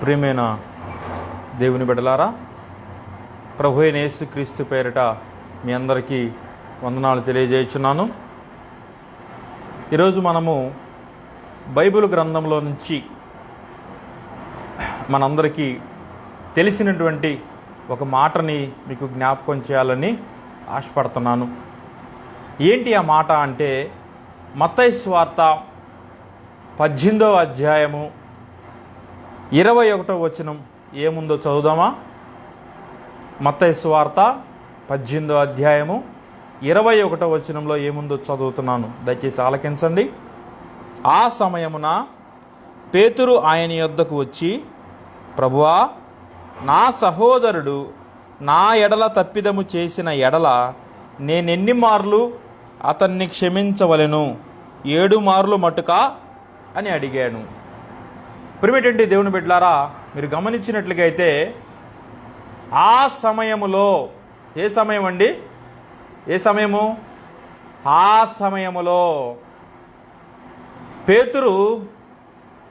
ప్రియమైన దేవుని బిడలారా ప్రభు అయిన యేసుక్రీస్తు పేరిట మీ అందరికీ వందనాలు తెలియజేయుచున్నాను. ఈరోజు మనము బైబిల్ గ్రంథంలో నుంచి మనందరికీ తెలిసినటువంటి ఒక మాటని మీకు జ్ఞాపకం చేయాలని ఆశపడుతున్నాను. ఏంటి ఆ మాట అంటే మత్తయి వార్త పద్దెనిమిదవ అధ్యాయము ఇరవై ఒకటో వచనం ఏముందో చదువుదామా? మత్తయి స్వార్త పద్దెనిమిదో అధ్యాయము ఇరవై ఒకటో వచనంలో ఏముందో చదువుతున్నాను. దయచేసి ఆలకించండి. ఆ సమయమున పేతురు ఆయన యొద్దకు వచ్చి ప్రభువా నా సహోదరుడు నా ఎడల తప్పిదము చేసిన ఎడల నేనెన్ని మార్లు అతన్ని క్షమించవలెను? ఏడు మార్లు మటుక? అని అడిగాను. ప్రిమిటెంటి దేవుని బిడ్డలారా మీరు గమనించినట్లుగైతే ఆ సమయములో ఏ సమయం అండి? ఏ సమయము? ఆ సమయములో పేతురు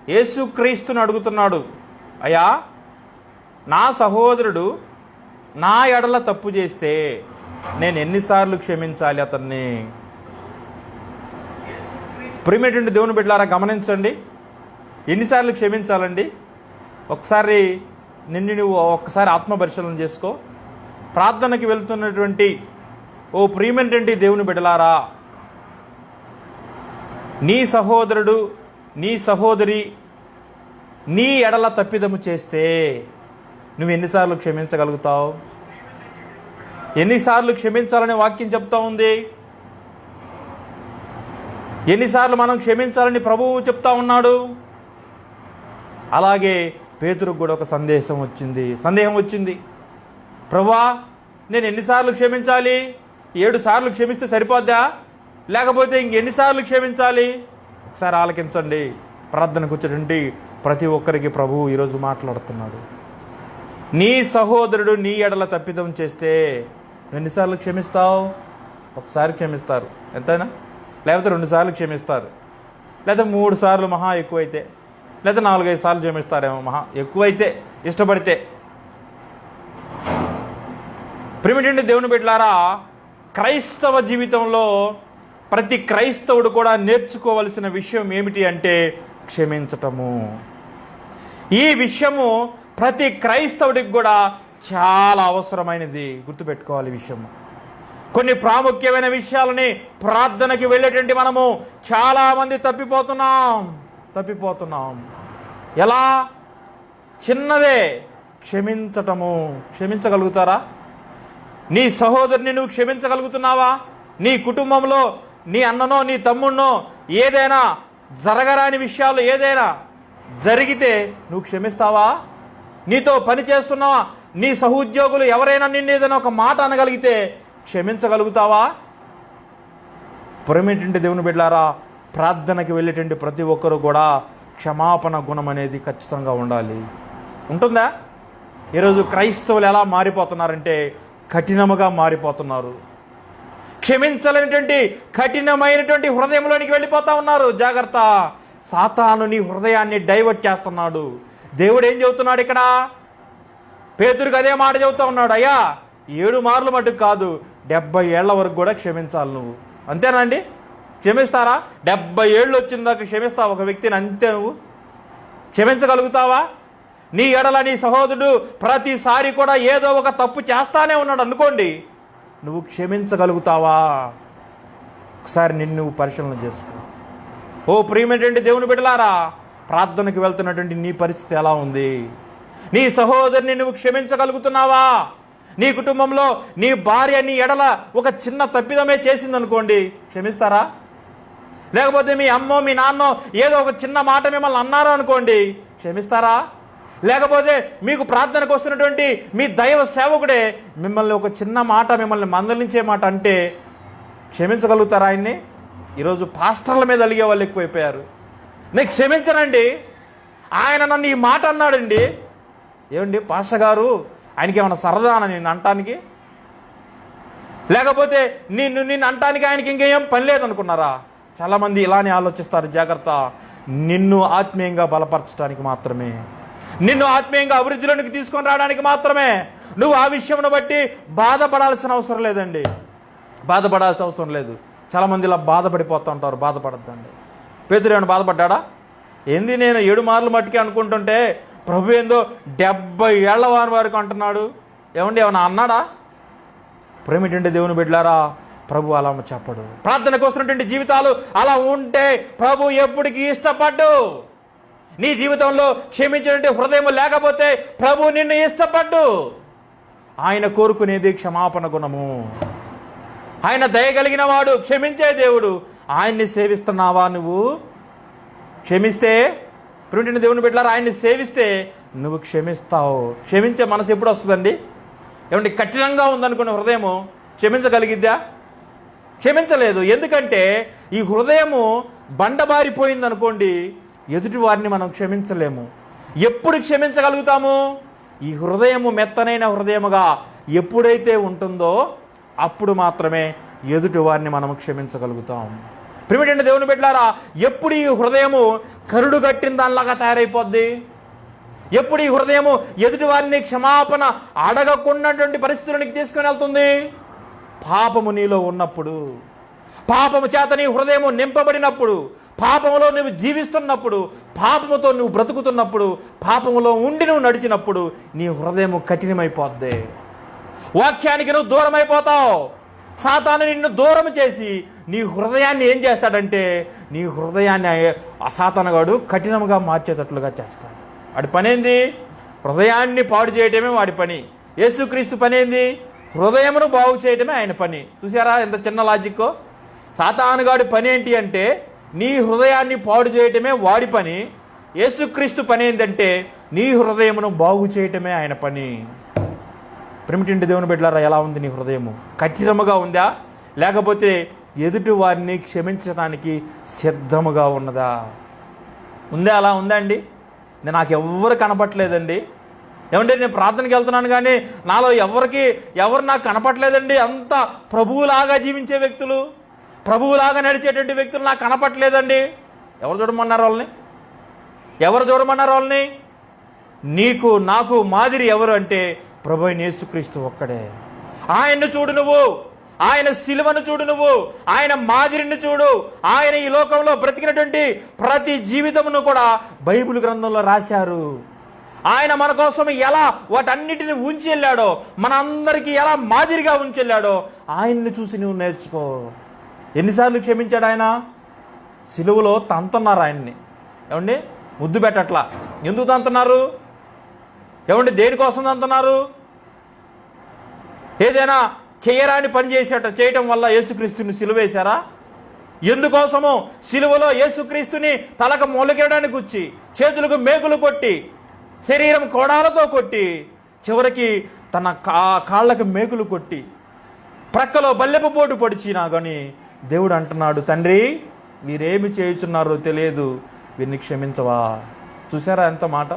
యేసుక్రీస్తుని అడుగుతున్నాడు అయ్యా నా సహోదరుడు నా ఎడల తప్పు చేస్తే నేను ఎన్నిసార్లు క్షమించాలి అతన్ని? ప్రిమేటెంట్ దేవుని బిడ్డలారా గమనించండి. ఎన్నిసార్లు క్షమించాలండి? ఒకసారి నిన్ను నువ్వు ఒక్కసారి ఆత్మపరిశీలన చేసుకో. ప్రార్థనకి వెళ్తున్నటువంటి ఓ ప్రియమైనటువంటి దేవుని బిడలారా నీ సహోదరుడు నీ సహోదరి నీ ఎడల తప్పిదము చేస్తే నువ్వు ఎన్నిసార్లు క్షమించగలుగుతావు? ఎన్నిసార్లు క్షమించాలని వాక్యం చెప్తా ఉంది? ఎన్నిసార్లు మనం క్షమించాలని ప్రభువు చెప్తా ఉన్నాడు? అలాగే పేతురుకు కూడా ఒక సందేశం వచ్చింది. సందేహం వచ్చింది. ప్రభా నేను ఎన్నిసార్లు క్షమించాలి? ఏడు సార్లు క్షమిస్తే సరిపోద్దా? లేకపోతే ఇంకెన్నిసార్లు క్షమించాలి? ఒకసారి ఆలకించండి. ప్రార్థనకు వచ్చేటువంటి ప్రతి ఒక్కరికి ప్రభువు ఈరోజు మాట్లాడుతున్నాడు. నీ సహోదరుడు నీ ఎడల తప్పిదం చేస్తే ఎన్నిసార్లు క్షమిస్తావు? ఒకసారి క్షమిస్తారు. ఎంతైనా? లేకపోతే రెండు సార్లు క్షమిస్తారు. లేదా మూడు సార్లు మహా ఎక్కువైతే? లేదా నాలుగైదు సార్లు జమిస్తారేమో మహా. ఎక్కువైతే ఇష్టపడితే. ప్రిమిటెంట్ దేవుని బిడ్డలారా క్రైస్తవ జీవితంలో ప్రతి క్రైస్తవుడు కూడా నేర్చుకోవలసిన విషయం ఏమిటి అంటే క్షమించటము. ఈ విషయము ప్రతి క్రైస్తవుడికి కూడా చాలా అవసరమైనది. గుర్తుపెట్టుకోవాలి విషయం విషయము. కొన్ని ప్రాముఖ్యమైన విషయాలని ప్రార్థనకి వెళ్ళేటువంటి మనము చాలామంది తప్పిపోతున్నాం. తప్పిపోతున్నాం. ఎలా? చిన్నదే క్షమించటము. క్షమించగలుగుతారా? నీ సహోదరుని నువ్వు క్షమించగలుగుతున్నావా? నీ కుటుంబంలో నీ అన్ననో నీ తమ్ముడినో ఏదైనా జరగరాని విషయాలు ఏదైనా జరిగితే నువ్వు క్షమిస్తావా? నీతో పని చేస్తున్నావా? నీ సహోద్యోగులు ఎవరైనా నిన్ను ఏదైనా ఒక మాట అనగలిగితే క్షమించగలుగుతావా? పురమేటువంటి దేవుని బిడ్డారా ప్రార్థనకి వెళ్ళేటువంటి ప్రతి ఒక్కరు కూడా క్షమాపణ గుణం అనేది ఖచ్చితంగా ఉండాలి. ఉంటుందా? ఈరోజు క్రైస్తవులు ఎలా మారిపోతున్నారంటే కఠినముగా మారిపోతున్నారు. క్షమించలేనటువంటి కఠినమైనటువంటి హృదయంలోనికి వెళ్ళిపోతా ఉన్నారు. జాగ్రత్త. సాతాను నీ హృదయాన్ని డైవర్ట్ చేస్తున్నాడు. దేవుడు ఏం చెబుతున్నాడు ఇక్కడ? పేతురికి అదే మాట చెబుతా ఉన్నాడు. అయ్యా ఏడు మార్లు మటుకు కాదు డెబ్బై ఏళ్ళ వరకు కూడా క్షమించాలి నువ్వు. అంతేనా అండి? క్షమిస్తారా? డెబ్బై ఏళ్ళు వచ్చిన దాకా క్షమిస్తావు ఒక వ్యక్తిని అంతే నువ్వు. క్షమించగలుగుతావా? నీ ఎడల నీ సహోదరుడు ప్రతిసారి కూడా ఏదో ఒక తప్పు చేస్తానే ఉన్నాడు అనుకోండి. నువ్వు క్షమించగలుగుతావా? ఒకసారి నిన్ను నువ్వు పరిశీలన చేసుకో. ఓ ప్రియమైనటువంటి దేవుని బిడ్డలారా ప్రార్థనకు వెళ్తున్నటువంటి నీ పరిస్థితి ఎలా ఉంది? నీ సహోదరుని నువ్వు క్షమించగలుగుతున్నావా? నీ కుటుంబంలో నీ భార్య నీ ఎడల ఒక చిన్న తప్పిదమే చేసిందనుకోండి. క్షమిస్తారా? లేకపోతే మీ అమ్మో మీ నాన్నో ఏదో ఒక చిన్న మాట మిమ్మల్ని అన్నారు అనుకోండి క్షమిస్తారా? లేకపోతే మీకు ప్రార్థనకు వస్తున్నటువంటి మీ దైవ సేవకుడే మిమ్మల్ని ఒక చిన్న మాట మిమ్మల్ని మందలించే మాట అంటే క్షమించగలుగుతారా ఆయన్ని? ఈరోజు పాస్టర్ల మీద అలిగే వాళ్ళు ఎక్కువైపోయారు. నేను క్షమించనండి. ఆయన నన్ను ఈ మాట అన్నాడండి. ఏమండి పాస్టర్ గారు ఆయనకి ఏమైనా సరదానా నేను అంటానికి? లేకపోతే నిన్ను నిన్ను అంటానికి ఆయనకి ఇంకేం పని లేదనుకున్నారా? చాలామంది ఇలానే ఆలోచిస్తారు జాగ్రత్త. నిన్ను ఆత్మీయంగా బలపరచడానికి మాత్రమే. నిన్ను ఆత్మీయంగా అభివృద్ధిలోనికి తీసుకొని రావడానికి మాత్రమే. నువ్వు ఆ విషయమును బట్టి బాధపడాల్సిన అవసరం లేదండి. బాధపడాల్సిన అవసరం లేదు. చాలామంది ఇలా బాధపడిపోతూ ఉంటారు బాధపడద్దండి. పేదరు ఏమైనా బాధపడ్డా ఏంది నేను ఏడు మార్లు మట్టుకే అనుకుంటుంటే ప్రభు ఏందో డెబ్బై ఏళ్ళ వారి వరకు అంటున్నాడు. ఏమండి ఏమన్నా అన్నాడా? ప్రేమిటండి దేవుని బిడ్డలారా. ప్రభు అలా చెప్పడు. ప్రార్థనకు వస్తున్నటువంటి జీవితాలు అలా ఉంటే ప్రభు ఎప్పటికీ ఇష్టపడ్డు. నీ జీవితంలో క్షమించినటువంటి హృదయం లేకపోతే ప్రభు నిన్ను ఇష్టపడ్డు. ఆయన కోరుకునేది క్షమాపణ గుణము. ఆయన దయగలిగిన వాడు క్షమించే దేవుడు. ఆయన్ని సేవిస్తున్నావా నువ్వు? క్షమిస్తే ప్రింటిని దేవుని పెట్టారు ఆయన్ని సేవిస్తే నువ్వు క్షమిస్తావు. క్షమించే మనసు ఎప్పుడు వస్తుందండి? ఏమంటే కఠినంగా ఉందనుకున్న హృదయము క్షమించగలిగిద్దా? క్షమించలేదు. ఎందుకంటే ఈ హృదయము బండబారిపోయింది అనుకోండి ఎదుటి వారిని మనం క్షమించలేము. ఎప్పుడు క్షమించగలుగుతాము? ఈ హృదయము మెత్తనైన హృదయముగా ఎప్పుడైతే ఉంటుందో అప్పుడు మాత్రమే ఎదుటి వారిని మనం క్షమించగలుగుతాం. ప్రిమిటెంట్ దేవుని బిడ్డారా ఎప్పుడు ఈ హృదయము కరుడు కట్టిన దానిలాగా తయారైపోద్ది? ఎప్పుడు ఈ హృదయము ఎదుటి వారిని క్షమాపణ అడగకుండా పరిస్థితులకి తీసుకుని వెళ్తుంది? పాపము నీలో ఉన్నప్పుడు పాపము చేత నీ హృదయము నింపబడినప్పుడు పాపములో నువ్వు జీవిస్తున్నప్పుడు పాపముతో నువ్వు బ్రతుకుతున్నప్పుడు పాపములో ఉండి నువ్వు నడిచినప్పుడు నీ హృదయము కఠినమైపోద్ది. వాక్యానికి నువ్వు దూరం అయిపోతావు సాతాను నిన్ను దూరం చేసి నీ హృదయాన్ని ఏం చేస్తాడంటే నీ హృదయాన్ని ఆ సాతానగాడు కఠినముగా మార్చేటట్లుగా చేస్తాడు. వాడి పనేంది? హృదయాన్ని పాడు చేయటమే వాడి పని. యేసుక్రీస్తు పనేంది? హృదయమును బాగు చేయటమే ఆయన పని. చూసారా ఎంత చిన్న లాజిక్కో సాతానుగాడి పని ఏంటి అంటే నీ హృదయాన్ని పాడు చేయటమే వాడి పని. యేసుక్రీస్తు పని ఏంటంటే నీ హృదయమును బాగు చేయటమే ఆయన పని. ప్రిమిటింటి దేవుని బిడ్డలారా ఎలా ఉంది నీ హృదయము? కఠినముగా ఉందా? లేకపోతే ఎదుటి వారిని క్షమించడానికి సిద్ధముగా ఉన్నదా? ఉందా? అలా ఉందా అండి? నాకు ఎవ్వరు కనపట్లేదండి ఏమంటే నేను ప్రార్థనకి వెళ్తున్నాను కానీ నాలో ఎవరికి ఎవరు నాకు కనపట్లేదండి అంత ప్రభువులాగా జీవించే వ్యక్తులు ప్రభువులాగా నడిచేటువంటి వ్యక్తులు నాకు కనపట్లేదండి ఎవరు చూడమన్నారు వాళ్ళని? ఎవరు చూడమన్నారు వాళ్ళని? నీకు నాకు మాదిరి ఎవరు అంటే ప్రభు యేసుక్రీస్తు ఒక్కడే. ఆయన్ను చూడు నువ్వు. ఆయన శిలువను చూడు నువ్వు. ఆయన మాదిరిని చూడు. ఆయన ఈ లోకంలో బ్రతికినటువంటి ప్రతి జీవితమును కూడా బైబిల్ గ్రంథంలో రాశారు. ఆయన మన కోసం ఎలా వాటన్నిటిని ఉంచి వెళ్ళాడో మనందరికీ ఎలా మాదిరిగా ఉంచి వెళ్ళాడో ఆయన్ని చూసి నువ్వు నేర్చుకో. ఎన్నిసార్లు క్షమించాడు ఆయన? సిలువలో తంతున్నారు ఆయన్ని. ఏమండి? ముద్దు పెట్టట్లా. ఎందుకు తంతున్నారు? ఏమండి? దేనికోసం తంతున్నారు? ఏదైనా చేయరాని పని చేసేట చేయటం వల్ల యేసుక్రీస్తుని సిలువేశారా ఎందుకోసము? సిలువలో యేసుక్రీస్తుని తలకు మొలకెడడానికి వచ్చి చేతులకు మేకులు కొట్టి శరీరం కోడాలతో కొట్టి చివరికి తన కా కాళ్ళకి మేకులు కొట్టి ప్రక్కలో బల్లెపు పోటు పొడిచినా కానీ దేవుడు అంటున్నాడు తండ్రి మీరేమి చేయుచున్నారో తెలియదు వీరిని క్షమించవా? చూసారా ఎంత మాట?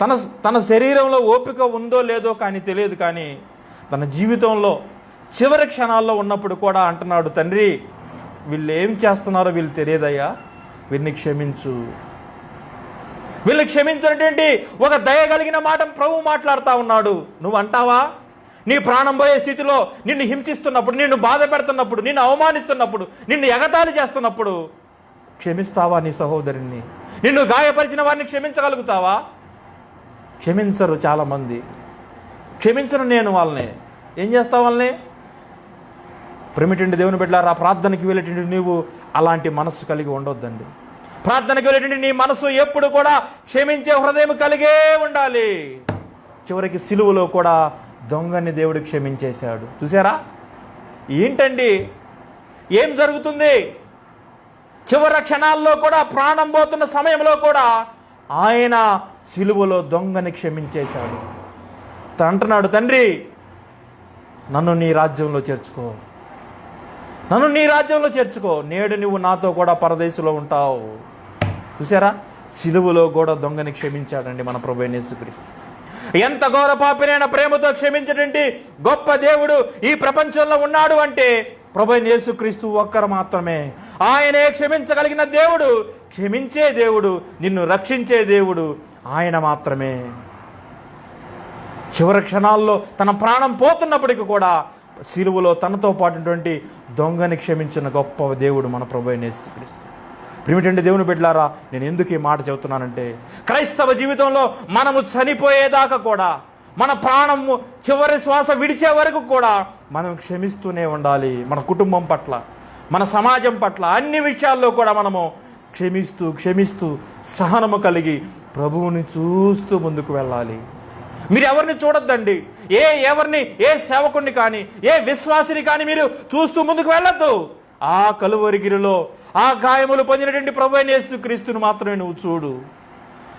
తన తన శరీరంలో ఓపిక ఉందో లేదో కానీ తెలియదు కానీ తన జీవితంలో చివరి క్షణాల్లో ఉన్నప్పుడు కూడా అంటున్నాడు తండ్రి వీళ్ళు ఏం చేస్తున్నారో వీళ్ళు తెలియదయ్యా వీరిని క్షమించు. వీళ్ళు క్షమించినటువంటి ఒక దయ కలిగిన మాట ప్రభు మాట్లాడుతూ ఉన్నాడు. నువ్వు అంటావా? నీ ప్రాణం పోయే స్థితిలో నిన్ను హింసిస్తున్నప్పుడు నిన్ను బాధ పెడుతున్నప్పుడు నిన్ను అవమానిస్తున్నప్పుడు నిన్ను ఎగతాళి చేస్తున్నప్పుడు క్షమిస్తావా నీ సహోదరుణ్ణి? నిన్ను గాయపరిచిన వారిని క్షమించగలుగుతావా? క్షమించరు చాలామంది. క్షమించను నేను వాళ్ళని. ఏం చేస్తావు వాళ్ళని? ప్రిమిటెండి దేవుని బిడ్డలారా ప్రార్థనకి వెళ్ళేటువంటి నీవు అలాంటి మనస్సు కలిగి ఉండొద్దండి. ప్రార్థనకి వెళ్ళేటువంటి నీ మనసు ఎప్పుడు కూడా క్షమించే హృదయం కలిగే ఉండాలి. చివరికి సిలువలో కూడా దొంగని దేవుడు క్షమించేశాడు. చూసారా ఏంటండి? ఏం జరుగుతుంది? చివరి క్షణాల్లో కూడా ప్రాణం పోతున్న సమయంలో కూడా ఆయన సిలువలో దొంగని క్షమించేశాడు. అంటున్నాడు తండ్రి నన్ను నీ రాజ్యంలో చేర్చుకో. నన్ను నీ రాజ్యంలో చేర్చుకో. నేడు నువ్వు నాతో కూడా పరదేశంలో ఉంటావు. చూసారా సిలువలో కూడా దొంగని క్షమించాడండి మన ప్రభు యేసుక్రీస్తు. ఎంత ఘోర పాపినైనా ప్రేమతో క్షమించడండి గొప్ప దేవుడు ఈ ప్రపంచంలో ఉన్నాడు అంటే ప్రభు యేసుక్రీస్తు ఒక్కరు మాత్రమే. ఆయనే క్షమించగలిగిన దేవుడు క్షమించే దేవుడు నిన్ను రక్షించే దేవుడు ఆయన మాత్రమే. చివరి క్షణాల్లో తన ప్రాణం పోతున్నప్పటికీ కూడా సిలువలో తనతో పాటుటువంటి దొంగని క్షమించిన గొప్ప దేవుడు మన ప్రభు యేసుక్రీస్తు. ప్రిమిటండి దేవుని బిడ్డలారా నేను ఎందుకు ఈ మాట చెబుతున్నానంటే క్రైస్తవ జీవితంలో మనము చనిపోయేదాకా కూడా మన ప్రాణము చివరి శ్వాస విడిచే వరకు కూడా మనం క్షమిస్తూనే ఉండాలి. మన కుటుంబం పట్ల మన సమాజం పట్ల అన్ని విషయాల్లో కూడా మనము క్షమిస్తూ క్షమిస్తూ సహనము కలిగి ప్రభువుని చూస్తూ ముందుకు వెళ్ళాలి. మీరు ఎవరిని చూడొద్దండి? ఏ ఎవరిని ఏ సేవకుడిని కానీ ఏ విశ్వాసిని కానీ మీరు చూస్తూ ముందుకు వెళ్ళొద్దు. ఆ కలువరిగిరిలో ఆ గాయములు పొందినటువంటి ప్రభు అయిన యేసుక్రీస్తుని మాత్రమే నువ్వు చూడు.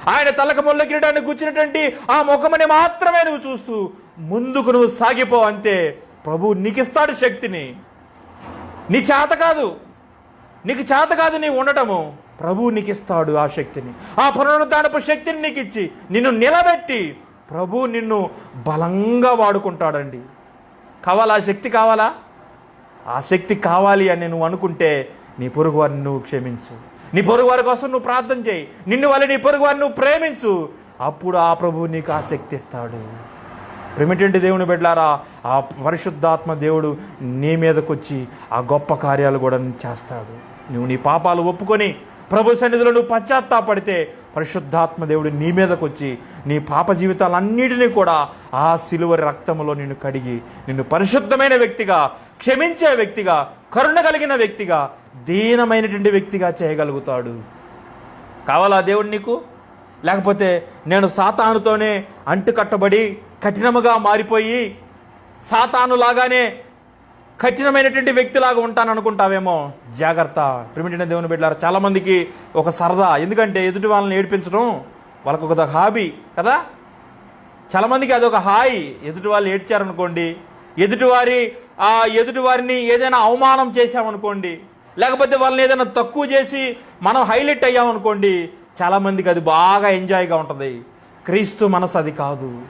ఆయన తలకు ముళ్ళ కిరీటాన్ని ఆ ముఖమని మాత్రమే నువ్వు చూస్తూ ముందుకు నువ్వు సాగిపో అంతే ప్రభు నీకిస్తాడు శక్తిని. నీ చేత కాదు. నీకు చేత కాదు నీ ఉండటము. ప్రభు నీకు ఇస్తాడు ఆ శక్తిని. ఆ పునరుద్ధానపు శక్తిని నీకు ఇచ్చి నిన్ను నిలబెట్టి ప్రభు నిన్ను బలంగా వాడుకుంటాడండి. కావాలా? ఆ శక్తి కావాలా? ఆ శక్తి కావాలి అని నువ్వు అనుకుంటే నీ పొరుగు వారిని నువ్వు క్షమించు. నీ పొరుగు వారి కోసం నువ్వు ప్రార్థన చేయి. నిన్ను వల్ల నీ పొరుగు వారిని నువ్వు ప్రేమించు. అప్పుడు ఆ ప్రభువు నీకు ఆ శక్తి ఇస్తాడు. ప్రేమిటంటి దేవుని బిడ్డారా ఆ పరిశుద్ధాత్మ దేవుడు నీ మీదకొచ్చి ఆ గొప్ప కార్యాలు కూడా చేస్తాడు. నువ్వు నీ పాపాలు ఒప్పుకొని ప్రభు సన్నిధిలో నువ్వు పశ్చాత్తాపడితే పరిశుద్ధాత్మ దేవుడు నీ మీదకొచ్చి నీ పాప జీవితాలన్నిటినీ కూడా ఆ సిలువ రక్తంలో నిన్ను కడిగి నిన్ను పరిశుద్ధమైన వ్యక్తిగా క్షమించే వ్యక్తిగా కరుణ కలిగిన వ్యక్తిగా దీనమైనటువంటి వ్యక్తిగా చేయగలుగుతాడు. కావాలా దేవుడు నీకు? లేకపోతే నేను సాతానుతోనే అంటుకట్టబడి కఠినముగా మారిపోయి సాతాను లాగానే కఠినమైనటువంటి వ్యక్తిలాగా ఉంటాను అనుకుంటావేమో జాగ్రత్త. ప్రిమిటిన దేవుని బిడ్డారు చాలామందికి ఒక సరదా. ఎందుకంటే ఎదుటి వాళ్ళని ఏడిపించడం వాళ్ళకు ఒక హాబీ కదా? చాలామందికి అదొక హాయి. ఎదుటి వాళ్ళు ఏడ్చారనుకోండి ఎదుటివారి ఆ ఎదుటివారిని ఏదైనా అవమానం చేశామనుకోండి లేకపోతే వాళ్ళని ఏదైనా తక్కువ చేసి మనం హైలైట్ అయ్యామనుకోండి చాలామందికి అది బాగా ఎంజాయ్గా ఉంటుంది. క్రీస్తు మనసు అది కాదు.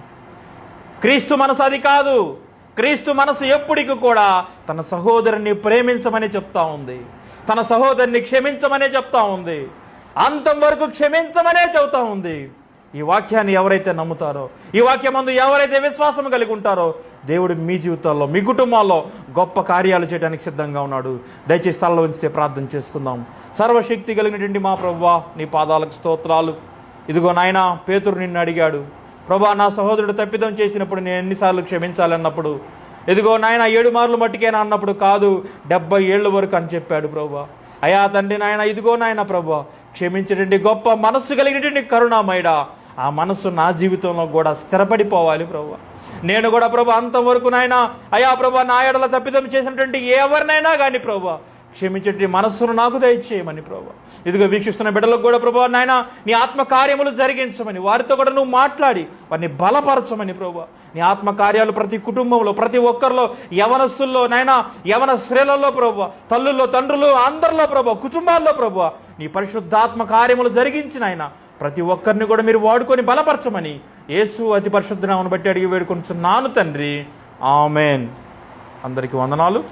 క్రీస్తు మనసు అది కాదు. క్రీస్తు మనసు ఎప్పటికి కూడా తన సహోదరుని ప్రేమించమని చెప్తా ఉంది. తన సహోదరుని క్షమించమనే చెప్తా ఉంది. అంతం వరకు క్షమించమనే చెబుతా ఉంది. ఈ వాక్యాన్ని ఎవరైతే నమ్ముతారో ఈ వాక్యమందు ఎవరైతే విశ్వాసం కలిగి ఉంటారో దేవుడు మీ జీవితాల్లో మీ కుటుంబాల్లో గొప్ప కార్యాలు చేయడానికి సిద్ధంగా ఉన్నాడు. దయచేసి స్థలంలో ఉంచితే ప్రార్థన చేసుకుందాం. సర్వశక్తి కలిగినటువంటి మా ప్రభువా నీ పాదాలకు స్తోత్రాలు. ఇదిగో నాయన పేతురు నిన్ను అడిగాడు. ప్రభా నా సహోదరుడు తప్పిదం చేసినప్పుడు నేను ఎన్నిసార్లు క్షమించాలన్నప్పుడు. ఇదిగో నాయన ఏడు మార్లు మట్టికేనా అన్నప్పుడు కాదు డెబ్బై ఏళ్ళ వరకు అని చెప్పాడు ప్రభా. అయా తండ్రి నాయన ఇదిగో నాయన ప్రభా క్షమించడండి గొప్ప మనస్సు కలిగినటువంటి కరుణామయడా. ఆ మనస్సు నా జీవితంలో కూడా స్థిరపడిపోవాలి ప్రభు. నేను కూడా ప్రభు అంతవరకు నాయన అయా ప్రభు నా ఎడల తప్పిదం చేసినటువంటి ఎవరినైనా కానీ ప్రభు క్షమించే మనస్సును నాకు దయచేయమని ప్రభు. ఇదిగో వీక్షిస్తున్న బిడ్డలకు కూడా ప్రభు నాయన నీ ఆత్మ కార్యములు జరిగించమని వారితో కూడా నువ్వు మాట్లాడి వారిని బలపరచమని ప్రభు. నీ ఆత్మ కార్యాలు ప్రతి కుటుంబంలో ప్రతి ఒక్కరిలో యవనస్సుల్లో నాయన యవన స్త్రీలలో ప్రభు తల్లుల్లో తండ్రులు అందరిలో ప్రభు కుటుంబాల్లో ప్రభు నీ పరిశుద్ధాత్మ కార్యములు జరిగించిన ఆయన ప్రతి ఒక్కరిని కూడా మీరు వాడుకొని బలపరచమని యేసు అతి పరిశుద్ధనామను బట్టి అడిగి వేడుకొంచున్నాను తండ్రి. ఆమెన్. అందరికీ వందనాలు.